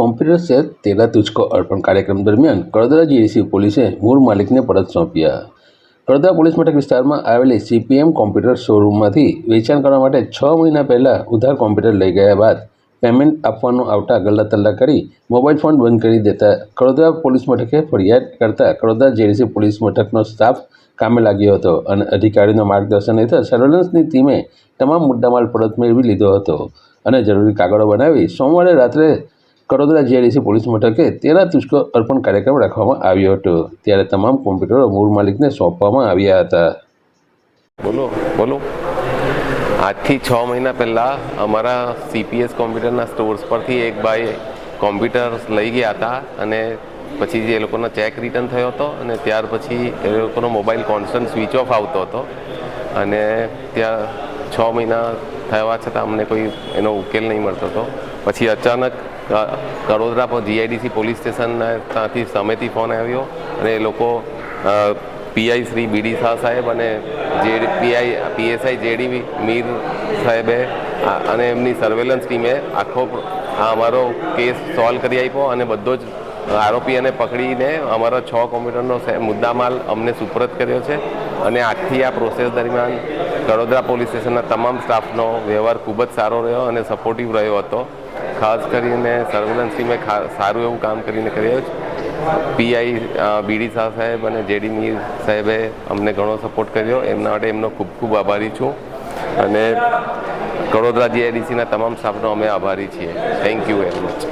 Computer set તેલા તુચકો અર્પણ કાર્યક્રમ દરમિયાન કડોદરા જીએસી પોલીસે મૂળ માલિકને પરત સોંપ્યા. કડોદરા પોલીસ મથક વિસ્તારમાં આવેલી સીપીએમ કોમ્પ્યુટર શોરૂમમાંથી વેચાણ કરવા માટે છ મહિના પહેલાં ઉધાર કોમ્પ્યુટર લઈ ગયા બાદ પેમેન્ટ આપવાનું આવતા ગલ્લા તલ્લા કરી મોબાઈલ ફોન બંધ કરી દેતા કડોદરા પોલીસ મથકે ફરિયાદ કરતા કડોદરા જેડીસી પોલીસ મથકનો સ્ટાફ કામે લાગ્યો હતો અને અધિકારીનો માર્ગદર્શન હેઠળ સર્વેલન્સની ટીમે તમામ મુદ્દામાલ પરત મેળવી લીધો હતો અને જરૂરી કાગળો બનાવી સોમવારે રાત્રે કડોદરા જીઆઈડીસી પોલીસ મથકે તેના તુષ્કો અર્પણ કાર્યક્રમ રાખવામાં આવ્યો હતો. ત્યારે તમામ કોમ્પ્યુટરો મૂળ માલિકને સોંપવામાં આવ્યા હતા. બોલો બોલો. આજથી છ મહિના પહેલાં અમારા સીપીએસ કોમ્પ્યુટરના સ્ટોર્સ પરથી એક ભાઈ કોમ્પ્યુટર્સ લઈ ગયા હતા અને પછી જે એ લોકોનો ચેક રિટર્ન થયો હતો અને ત્યાર પછી એ લોકોનો મોબાઈલ કોન્સ્ટન્ટ સ્વિચ ઓફ આવતો હતો. અને ત્યાં છ મહિના થવા છતાં અમને કોઈ એનો ઉકેલ નહીં મળતો હતો. પછી અચાનક કડોદરા જીઆઈડીસી પોલીસ સ્ટેશનના ત્યાંથી સામેથી ફોન આવ્યો અને એ લોકો પીઆઈ શ્રી બીડી શાહ સાહેબ અને જે પીઆઈ, પીએસઆઈ જેડી મીર સાહેબે અને એમની સર્વેલન્સ ટીમે આખો આ અમારો કેસ સોલ્વ કરી આપ્યો અને બધો જ આરોપીઓને પકડીને અમારા છ કોમ્પ્યુટરનો મુદ્દામાલ અમને સુપરત કર્યો છે. અને આજથી આ પ્રોસેસ દરમિયાન કડોદરા પોલીસ સ્ટેશનના તમામ સ્ટાફનો વ્યવહાર ખૂબ જ સારો રહ્યો અને સપોર્ટિવ રહ્યો હતો. ખાસ કરીને સર્વેલન્સ ટીમે સારું એવું કામ કરીને કર્યું છે પીઆઈ બીડી શાહ સાહેબ અને જેડી મીર સાહેબે અમને ઘણો સપોર્ટ કર્યો. એમના માટે એમનો ખૂબ ખૂબ આભારી છું. અને કડોદરા જીઆઈડીસીના તમામ સ્ટાફનો અમે આભારી છીએ. Thank you very much